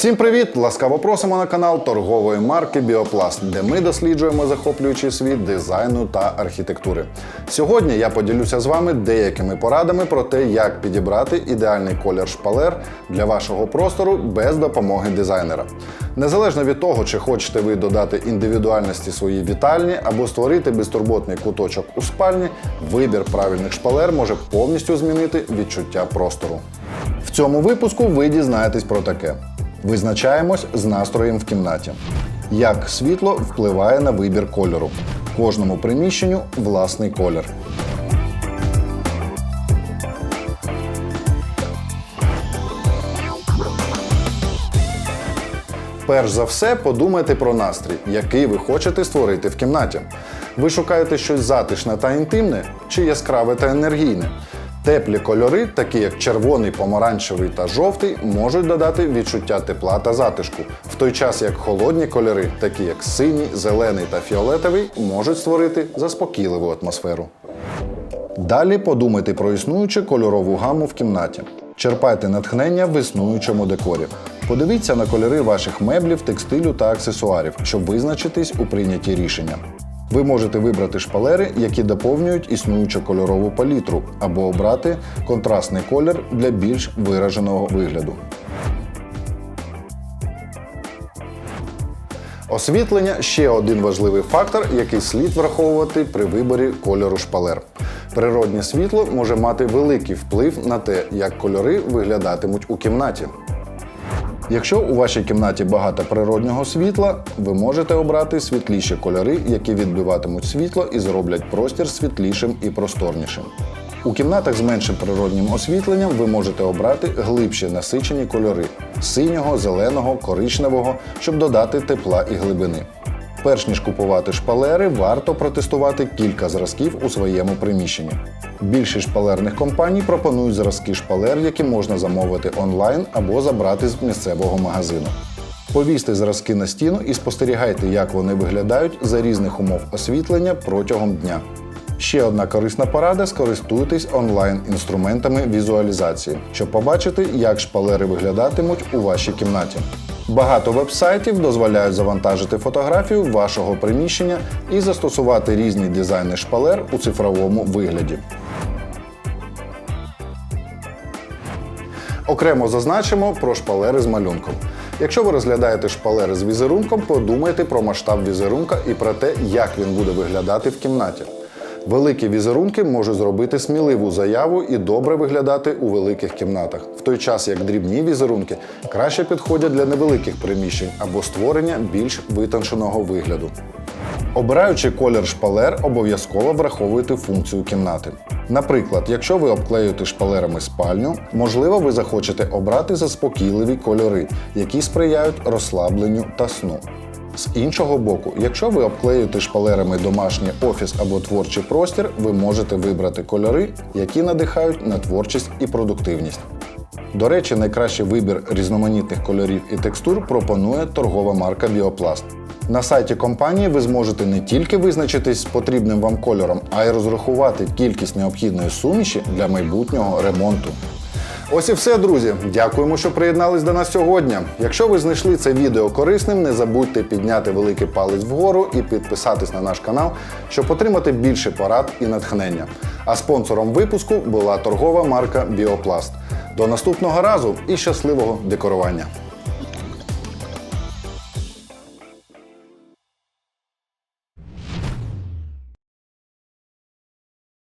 Всім привіт! Ласкаво просимо на канал торгової марки Біопласт, де ми досліджуємо захоплюючий світ дизайну та архітектури. Сьогодні я поділюся з вами деякими порадами про те, як підібрати ідеальний колір шпалер для вашого простору без допомоги дизайнера. Незалежно від того, чи хочете ви додати індивідуальності своїй вітальні або створити безтурботний куточок у спальні, вибір правильних шпалер може повністю змінити відчуття простору. В цьому випуску ви дізнаєтесь про таке. Визначаємось з настроєм в кімнаті. Як світло впливає на вибір кольору. Кожному приміщенню власний колір. Перш за все, подумайте про настрій, який ви хочете створити в кімнаті. Ви шукаєте щось затишне та інтимне чи яскраве та енергійне. Теплі кольори, такі як червоний, помаранчевий та жовтий, можуть додати відчуття тепла та затишку, в той час як холодні кольори, такі як синій, зелений та фіолетовий, можуть створити заспокійливу атмосферу. Далі подумайте про існуючу кольорову гаму в кімнаті. Черпайте натхнення в існуючому декорі. Подивіться на кольори ваших меблів, текстилю та аксесуарів, щоб визначитись у прийнятті рішення. Ви можете вибрати шпалери, які доповнюють існуючу кольорову палітру, або обрати контрастний колір для більш вираженого вигляду. Освітлення ще один важливий фактор, який слід враховувати при виборі кольору шпалер. Природнє світло може мати великий вплив на те, як кольори виглядатимуть у кімнаті. Якщо у вашій кімнаті багато природнього світла, ви можете обрати світліші кольори, які відбиватимуть світло і зроблять простір світлішим і просторнішим. У кімнатах з меншим природнім освітленням ви можете обрати глибші насичені кольори синього, зеленого, коричневого, щоб додати тепла і глибини. Перш ніж купувати шпалери, варто протестувати кілька зразків у своєму приміщенні. Більшість шпалерних компаній пропонують зразки шпалер, які можна замовити онлайн або забрати з місцевого магазину. Повісьте зразки на стіну і спостерігайте, як вони виглядають за різних умов освітлення протягом дня. Ще одна корисна порада: скористуйтесь онлайн-інструментами візуалізації, щоб побачити, як шпалери виглядатимуть у вашій кімнаті. Багато вебсайтів дозволяють завантажити фотографію вашого приміщення і застосувати різні дизайни шпалер у цифровому вигляді. Окремо зазначимо про шпалери з малюнком. Якщо ви розглядаєте шпалери з візерунком, подумайте про масштаб візерунка і про те, як він буде виглядати в кімнаті. Великі візерунки можуть зробити сміливу заяву і добре виглядати у великих кімнатах, в той час як дрібні візерунки краще підходять для невеликих приміщень або створення більш витонченого вигляду. Обираючи колір шпалер, обов'язково враховуйте функцію кімнати. Наприклад, якщо ви обклеюєте шпалерами спальню, можливо, ви захочете обрати заспокійливі кольори, які сприяють розслабленню та сну. З іншого боку, якщо ви обклеюєте шпалерами домашній офіс або творчий простір, ви можете вибрати кольори, які надихають на творчість і продуктивність. До речі, найкращий вибір різноманітних кольорів і текстур пропонує торгова марка Біопласт. На сайті компанії ви зможете не тільки визначитись з потрібним вам кольором, а й розрахувати кількість необхідної суміші для майбутнього ремонту. Ось і все, друзі. Дякуємо, що приєднались до нас сьогодні. Якщо ви знайшли це відео корисним, не забудьте підняти великий палець вгору і підписатись на наш канал, щоб отримати більше порад і натхнення. А спонсором випуску була торгова марка Біопласт. До наступного разу і щасливого декорування!